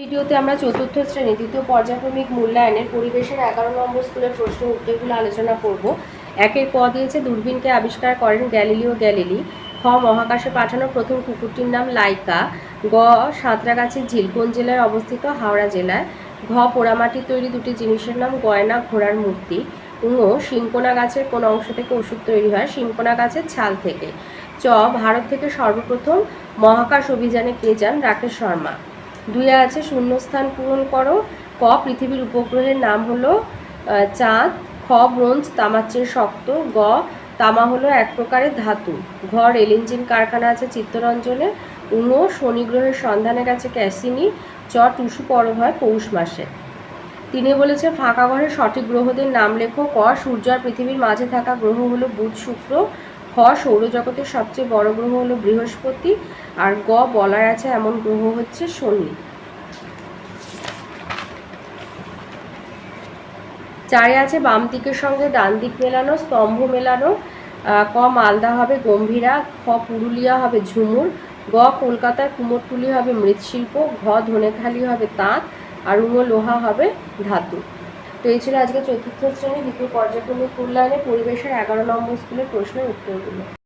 ভিডিওতে আমরা চতুর্থ শ্রেণি, দ্বিতীয় পর্যায়ক্রমিক মূল্যায়নের পরিবেশের এগারো নম্বর স্কুলের প্রশ্ন উত্তরগুলো আলোচনা করব। একের ক দিয়েছে, দূরবীনকে আবিষ্কার করেন গ্যালিলিও গ্যালিলি। খ, মহাকাশে পাঠানো প্রথম কুকুরটির নাম লাইকা। গ সাঁতরাগাছির ঝিল কোন জেলায় অবস্থিত হাওড়া জেলায়। ঘ, পোড়ামাটির তৈরি দুটি জিনিসের নাম গয়না, ঘোড়ার মূর্তি। ঙ, শিঙ্কোনা গাছের কোন অংশ থেকে ওষুধ তৈরি হয়? শিঙ্কোনা গাছের ছাল থেকে। চ, ভারত থেকে সর্বপ্রথম মহাকাশ অভিযানে কে যান? রাকেশ শর্মা। দুইয়ে আছে, শূন্যস্থান পূরণ করো। ক, পৃথিবীর উপগ্রহের নাম হলো চাঁদ, খ, ব্রোঞ্জ তামার চেয়ে শক্ত, গ, তামা হলো এক প্রকারের ধাতু, ঘ রেল ইঞ্জিন কারখানা আছে চিত্তরঞ্জনে উঙ শনি গ্রহের সন্ধানে গেছে ক্যাসিনি, চ টুসু পরব হয় পৌষ মাসে। তিনি বলেছে ফাঁকা ঘরে সঠিক গ্রহদের নাম লেখো, ক, সূর্য আর পৃথিবীর মাঝে থাকা গ্রহ হলো বুধ, শুক্র খ সৌরজগতের সবচেয়ে বড় গ্রহ হলো বৃহস্পতি, আর গ বলার আছে এমন গ্রহ হচ্ছে শনি। চারে আছে বাম দিকের সঙ্গে ডান দিক মেলানো, স্তম্ভ মেলানো ক মালদা হবে গম্ভীরা, খ পুরুলিয়া হবে ঝুমুর, গ কলকাতার কুমোরটুলি হবে মৃৎশিল্প, ঘ ধনেখালি হবে তাঁত, আর উম লোহা হবে ধাতু। তো এই ছিল আজকে চতুর্থ শ্রেণি দ্বিতীয় পর্যায়ক্রমিক মূল্যায়নে পরিবেশের এগারো নম্বর স্কুলের প্রশ্নের উত্তরগুলো।